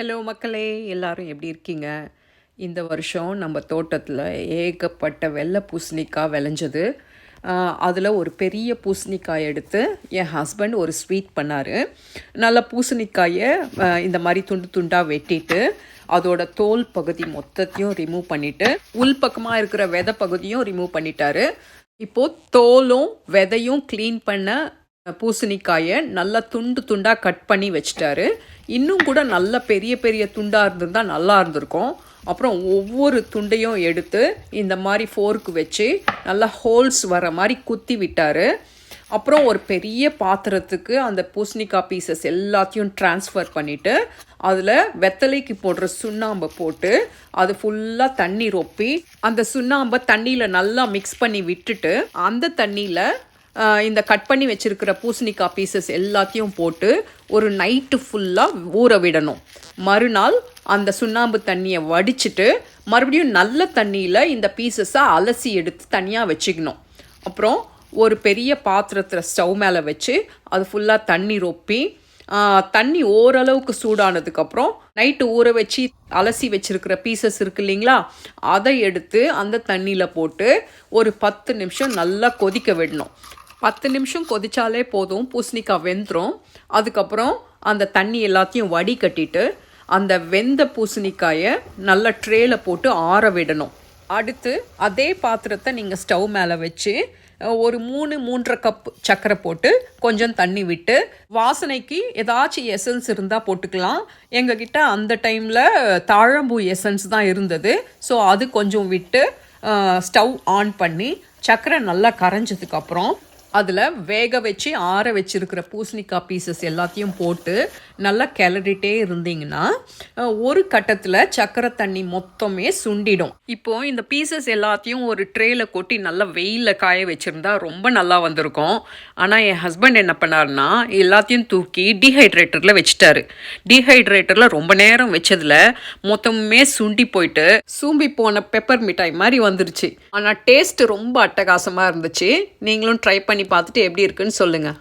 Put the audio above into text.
Hello மக்களே எல்லோரும் எப்படி இருக்கீங்க? இந்த வருஷம் நம்ம தோட்டத்தில் ஏகப்பட்ட வெள்ளை பூசணிக்காய் விளைஞ்சது. அதில் ஒரு பெரிய பூசணிக்காய் எடுத்து என் ஹஸ்பண்ட் ஒரு ஸ்வீட் பண்ணார். நல்ல பூசணிக்காயை இந்த மாதிரி துண்டு துண்டாக வெட்டிட்டு அதோட தோல் பகுதி மொத்தத்தையும் ரிமூவ் பண்ணிவிட்டு உள் பக்கமாக இருக்கிற விதை பகுதியும் ரிமூவ் பண்ணிட்டாரு. இப்போது தோலும் விதையும் க்ளீன் பண்ண பூசணிக்காயை நல்லா துண்டு துண்டாக கட் பண்ணி வச்சிட்டாரு. இன்னும் கூட நல்ல பெரிய பெரிய துண்டாக இருந்திருந்தால் நல்லா இருந்திருக்கும். அப்புறம் ஒவ்வொரு துண்டையும் எடுத்து இந்த மாதிரி ஃபோர்க்கு வச்சு நல்லா ஹோல்ஸ் வர மாதிரி குத்தி விட்டார். அப்புறம் ஒரு பெரிய பாத்திரத்துக்கு அந்த பூசணிக்காய் பீசஸ் எல்லாத்தையும் ட்ரான்ஸ்ஃபர் பண்ணிவிட்டு அதில் வெத்தலைக்கு போடுற சுண்ணாம்பை போட்டு அது ஃபுல்லாக தண்ணி ரொப்பி அந்த சுண்ணாம்பை தண்ணியில் நல்லா மிக்ஸ் பண்ணி விட்டுட்டு அந்த தண்ணியில் இந்த கட் பண்ணி வச்சிருக்கிற பூசணிக்காய் பீசஸ் எல்லாத்தையும் போட்டு ஒரு நைட்டு ஃபுல்லாக ஊற விடணும். மறுநாள் அந்த சுண்ணாம்பு தண்ணியை வடிச்சிட்டு மறுபடியும் நல்ல தண்ணியில் இந்த பீசஸை அலசி எடுத்து தனியாக வச்சுக்கணும். அப்புறம் ஒரு பெரிய பாத்திரத்தில் ஸ்டவ் மேலே வச்சு அது ஃபுல்லாக தண்ணி ரொப்பி தண்ணி ஓரளவுக்கு சூடானதுக்கப்புறம் நைட்டு ஊற வச்சு அலசி வச்சுருக்கிற பீசஸ் இருக்கு இல்லைங்களா அதை எடுத்து அந்த தண்ணியில் போட்டு ஒரு பத்து நிமிஷம் நல்லா கொதிக்க விடணும். பத்து நிமிஷம் கொதிச்சாலே போதும். பூசணிக்காய் வெந்துடும் அதுக்கப்புறம் அந்த தண்ணி எல்லாத்தையும் வடிகட்டிட்டு அந்த வெந்த பூசணிக்காயை நல்ல ட்ரேல போட்டு ஆற விடணும். அடுத்து அதே பாத்திரத்தை நீங்கள் ஸ்டவ் மேலே வச்சு ஒரு மூணு மூன்றரை கப் சர்க்கரை போட்டு கொஞ்சம் தண்ணி விட்டு வாசனைக்கு ஏதாச்சும் எசன்ஸ் இருந்தால் போட்டுக்கலாம். எங்ககிட்ட அந்த டைமில் தாழம்பூ எசன்ஸ் தான் இருந்தது. ஸோ அது கொஞ்சம் விட்டு ஸ்டவ் ஆன் பண்ணி சர்க்கரை நல்லா கரைஞ்சதுக்கப்புறம் அதில் வேக வச்சு ஆற வச்சுருக்கிற பூசணிக்காய் பீசஸ் எல்லாத்தையும் போட்டு நல்லா கிளறிட்டே இருந்தீங்கன்னா ஒரு கட்டத்தில் சக்கரை தண்ணி மொத்தமே சுண்டிடும். இப்போது இந்த பீசஸ் எல்லாத்தையும் ஒரு ட்ரேயில் கொட்டி நல்லா வெயிலில் காய வச்சுருந்தா ரொம்ப நல்லா வந்திருக்கும். ஆனால் என் ஹஸ்பண்ட் என்ன பண்ணாருன்னா எல்லாத்தையும் தூக்கி டீஹைட்ரேட்டரில் வச்சுட்டாரு. டீஹைட்ரேட்டரில் ரொம்ப நேரம் வச்சதில் மொத்தமே சுண்டி போயிட்டு சூம்பி போன பெப்பர் மிட்டாய் மாதிரி வந்துருச்சு. ஆனால் டேஸ்ட் ரொம்ப அட்டகாசமாக இருந்துச்சு. நீங்களும் ட்ரை பண்ணி பண்ணி பார்த்துட்டு எப்படி இருக்குன்னு சொல்லுங்கள்